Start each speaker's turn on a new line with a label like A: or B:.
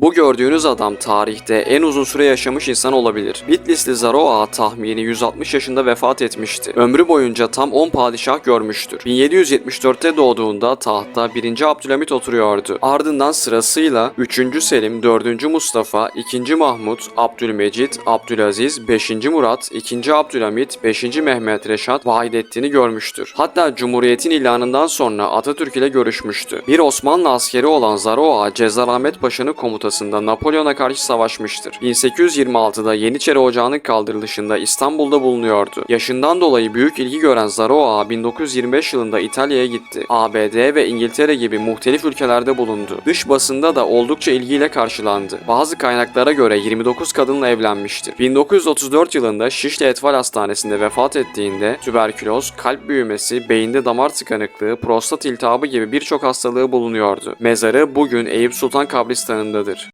A: Bu gördüğünüz adam tarihte en uzun süre yaşamış insan olabilir. Bitlisli Zaro Ağa tahmini 160 yaşında vefat etmişti. Ömrü boyunca tam 10 padişah görmüştür. 1774'te doğduğunda tahtta 1. Abdülhamit oturuyordu. Ardından sırasıyla 3. Selim, 4. Mustafa, 2. Mahmut, Abdülmecit, Abdülaziz, 5. Murat, 2. Abdülhamit, 5. Mehmet Reşat Vahidettin'i görmüştür. Hatta Cumhuriyet'in ilanından sonra Atatürk ile görüşmüştü. Bir Osmanlı askeri olan Zaro Ağa, Cezarahmet Paşa'nın komutasında Napolyon'a karşı savaşmıştır. 1826'da Yeniçeri Ocağı'nın kaldırılışında İstanbul'da bulunuyordu. Yaşından dolayı büyük ilgi gören Zaro Ağa 1925 yılında İtalya'ya gitti. ABD ve İngiltere gibi muhtelif ülkelerde bulundu. Dış basında da oldukça ilgiyle karşılandı. Bazı kaynaklara göre 29 kadınla evlenmiştir. 1934 yılında Şişli Etfal Hastanesi'nde vefat ettiğinde tüberküloz, kalp büyümesi, beyinde damar tıkanıklığı, prostat iltihabı gibi birçok hastalığı bulunuyordu. Mezarı bugün Eyüp Sultan kabristanındadır.